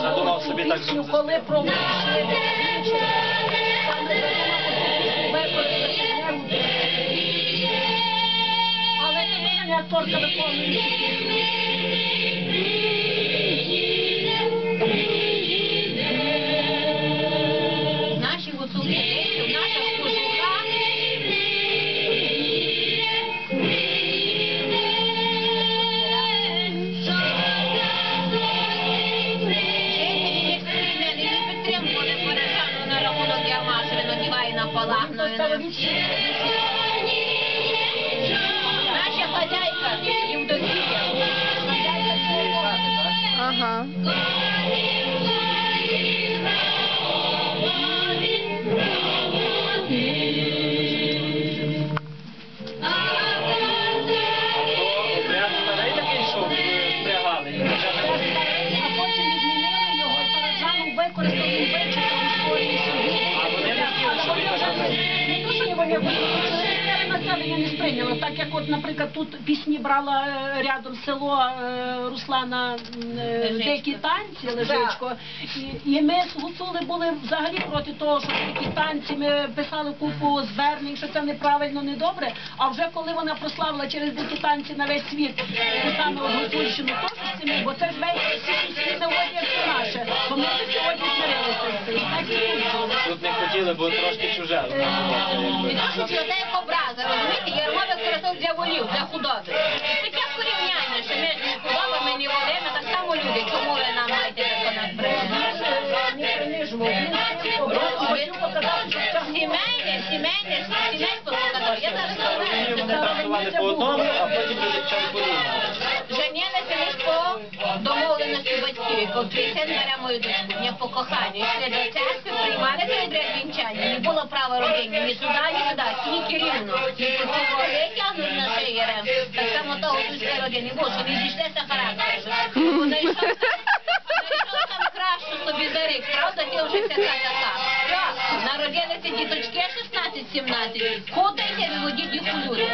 Задумав на собі цю так пісню, зробити. коли промовчили інші. Саме задумав використати не Але це не акторка виконує одіває на палах. ну, і на- Наша хозяйка Євдокія. Хазяйка цього. Ага. Почали населення не сприйняло, так як от, наприклад, тут пісні брала е, рядом село е, Руслана е, танці, Лежичко. І, і ми з гуцули були взагалі проти того, що такі танці, ми писали купу звернень, що це неправильно, недобре. А вже коли вона прославила через дикі танці на весь світ, саме Гуцульщину, теж з цим, бо це ж весь всі хотіли, бо трошки чуже його як образа, розумієте? Ярмо використав для волів, для худоби. Таке порівняння, що між худобами і волими так само люди. Чому ви нам маєте виконати Сімейне, сімейне, сімейство. Я зараз Вони говорю, вони працювали по одному, а потім люди почали твій син мою дочку, не по коханню. Якщо до церкви приймали цей обряд вінчання, не було права родині, ні сюди, ні туди, тільки рівно. І по цій тягнуть на шиї рем. Так само того сільської родини, бо не зійшлися характери. Вони йшов там краще собі за рік, правда, ті вже вся така. Так, народилися діточки 16-17, ходайте, виводіть їх у люди.